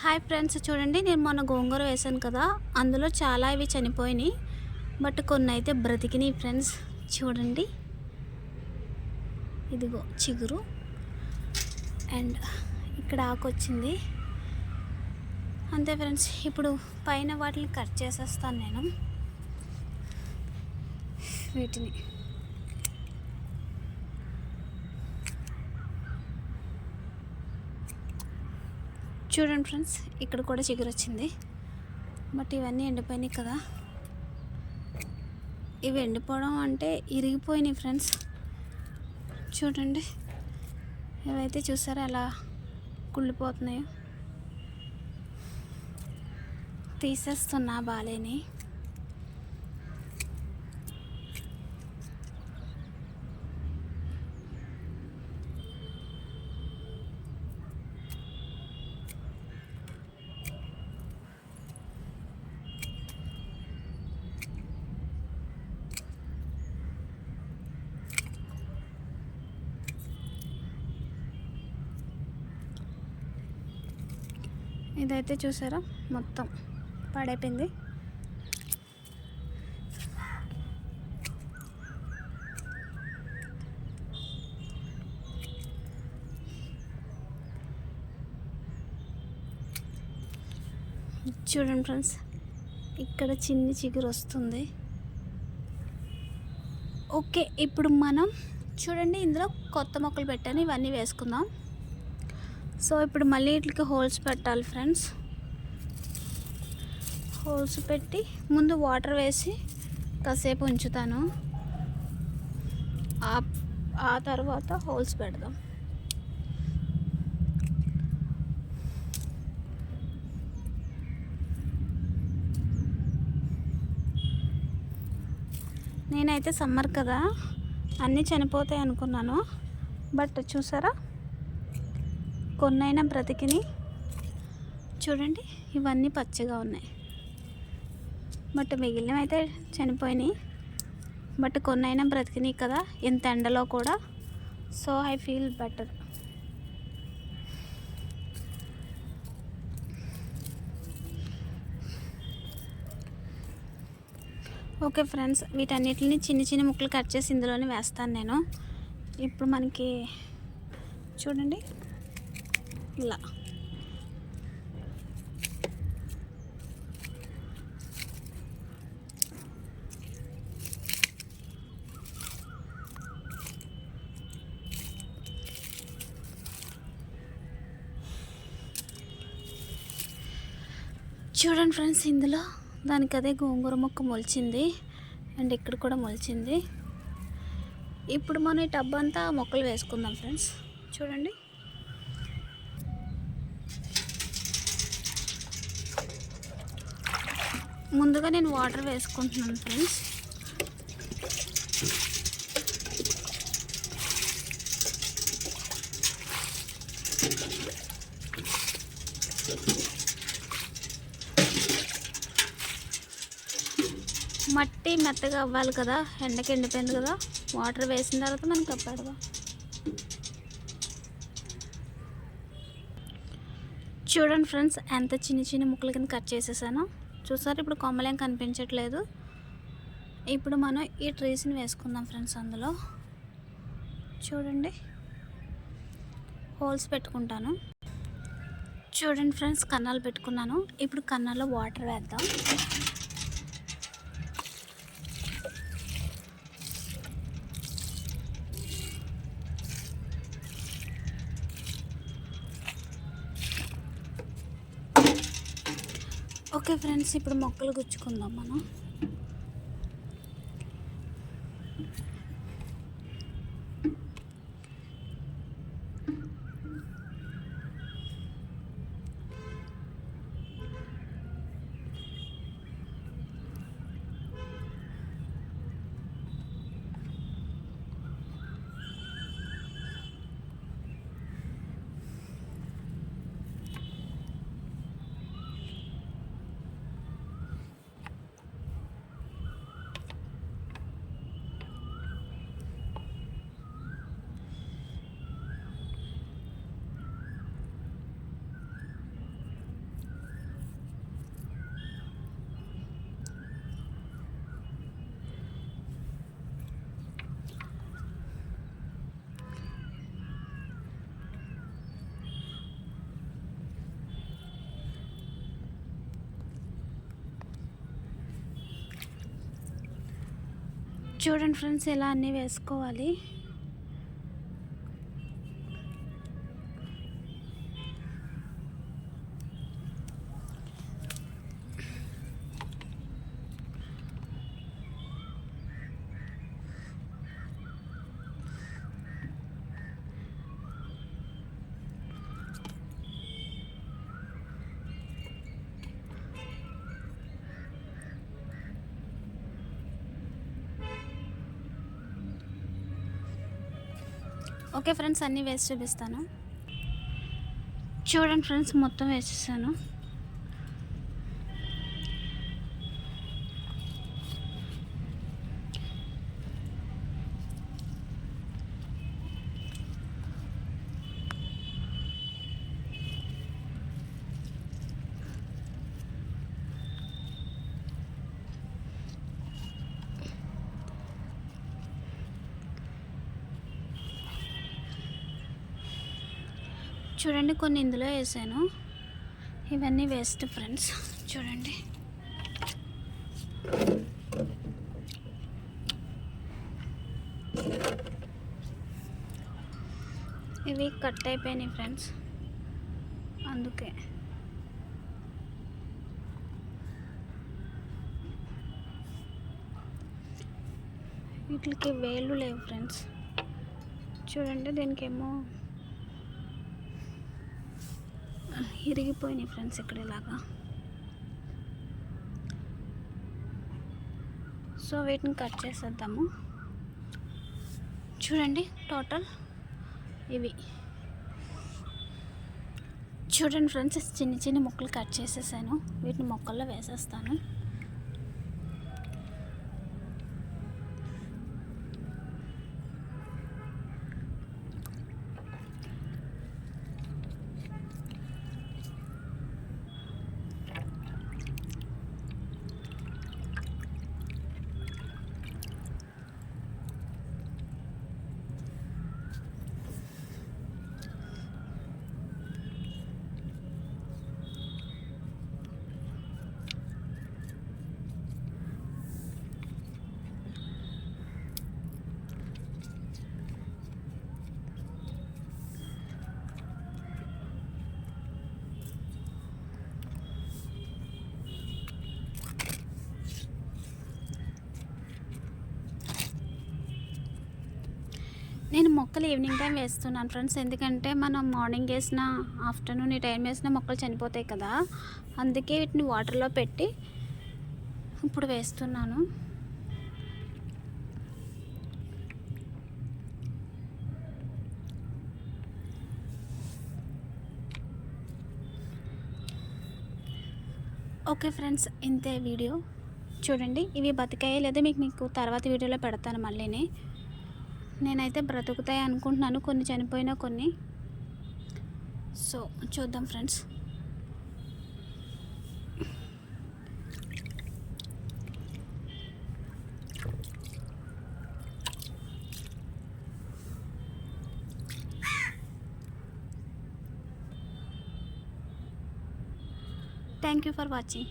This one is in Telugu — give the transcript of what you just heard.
హాయ్ ఫ్రెండ్స్ చూడండి నేను మొన్న గోంగూర వేశాను కదా అందులో చాలా ఇవి చనిపోయినాయి బట్ కొన్ని అయితే బ్రతికినాయి ఫ్రెండ్స్ చూడండి. ఇదిగో చిగురు అండ్ ఇక్కడ ఆకు వచ్చింది. అంతే ఫ్రెండ్స్ ఇప్పుడు పైన వాటిని కట్ చేసేస్తాను నేను. వీటిని. చూడండి ఫ్రెండ్స్ ఇక్కడ కూడా చిగురు వచ్చింది. బట్ ఇవన్నీ ఎండిపోయినాయి కదా. ఇవి ఎండిపోవడం అంటే ఇరిగిపోయినాయి ఫ్రెండ్స్. చూడండి ఇవైతే చూసారా ఎలా కుళ్ళిపోతున్నాయో. తీసేస్తున్నా బాలేని. ఇదైతే చూసారా? మొత్తం పాడైపోయింది. చూడండి ఫ్రెండ్స్ ఇక్కడ చిన్ని చిగురు వస్తుంది. ఓకే ఇప్పుడు మనం చూడండి ఇందులో కొత్త మొక్కలు పెట్టాను ఇవన్నీ వేసుకుందాం. సో ఇప్పుడు మళ్ళీ వీటికి హోల్స్ పెట్టాలి ఫ్రెండ్స్. హోల్స్ పెట్టి ముందు వాటర్ వేసి కాసేపు ఉంచుతాను. ఆ ఆ తర్వాత హోల్స్ పెడదాం. నేనైతే సమ్మర్ కదా అన్నీ చనిపోతాయి అనుకున్నాను. బట్ చూసారా? కొన్నైనా బ్రతికిని. చూడండి ఇవన్నీ పచ్చగా ఉన్నాయి. బట్ మిగిలినవి అయితే చనిపోయినాయి. బట్ కొన్నైనా బ్రతికినాయి కదా ఎంత ఎండలో కూడా. So I feel better. Okay friends వీటన్నిటిని చిన్న చిన్న ముక్కలు కట్ చేసి ఇందులోనే వేస్తాను నేను. ఇప్పుడు మనకి చూడండి. ఇలా చూడండి ఫ్రెండ్స్ ఇందులో దానికి అదే గోంగూర మొక్క మొలిచింది అండ్ ఇక్కడ కూడా మొలిచింది. ఇప్పుడు మనం ఈ టబ్ అంతా మొక్కలు వేసుకుందాం ఫ్రెండ్స్. చూడండి. ముందుగా నేను వాటర్ వేసుకుంటున్నాను ఫ్రెండ్స్. మట్టి మెత్తగా అవ్వాలి కదా ఎండకి ఎండిపోయింది కదా వాటర్ వేసిన తర్వాత మనం కప్పెడదాం చూడండి ఫ్రెండ్స్ ఎంత చిన్న చిన్న ముక్కలు కింద కట్ చేసేసాను. చూసారు? ఇప్పుడు కొమ్మలేం కనిపించట్లేదు. ఇప్పుడు మనం ఈ ట్రీస్ని వేసుకుందాం ఫ్రెండ్స్ అందులో. చూడండి. హోల్స్ పెట్టుకుంటాను. చూడండి ఫ్రెండ్స్ కన్నాలు పెట్టుకున్నాను. ఇప్పుడు కన్నాలో వాటర్ వేద్దాం. ఓకే ఫ్రెండ్స్ ఇప్పుడు మొక్కలు గుచ్చుకుందాం మనం. చూడండి ఫ్రెండ్స్ ఇలా అన్నీ వేసుకోవాలి. ఓకే ఫ్రెండ్స్ అన్నీ వేసి చూపిస్తాను. చూడండి ఫ్రెండ్స్ మొత్తం వేసేసాను. చూడండి కొన్ని ఇందులో వేసాను. ఇవన్నీ వేస్ట్ ఫ్రెండ్స్. చూడండి. ఇవి కట్ అయిపోయినాయి ఫ్రెండ్స్. అందుకే. వీటికి వేలు లేవు ఫ్రెండ్స్. చూడండి దీనికేమో ఇరిగిపోయినాయి ఫ్రెండ్స్ ఇక్కడ ఇలాగా. సో వీటిని కట్ చేసేద్దాము. చూడండి టోటల్ ఇవి. చూడండి ఫ్రెండ్స్ చిన్న చిన్న ముక్కలు కట్ చేసేసాను. వీటిని మొక్కల్లో వేసేస్తాను. నేను మొక్కలు ఈవినింగ్ టైం వేస్తున్నాను ఫ్రెండ్స్ ఎందుకంటే మనం మార్నింగ్ వేసిన ఆఫ్టర్నూన్ ఈ టైం వేసిన మొక్కలు చనిపోతాయి కదా. అందుకే వీటిని వాటర్లో పెట్టి ఇప్పుడు వేస్తున్నాను. ఓకే ఫ్రెండ్స్ ఇంతే వీడియో చూడండి ఇవి బతికాయో లేదా మీకు మీకు తర్వాత వీడియోలో పెడతాను మళ్ళీనే. నేనైతే బ్రతుకుతాయి అనుకుంటున్నాను. కొన్ని చనిపోయినా కొన్ని. సో చూద్దాం friends. Thank you for watching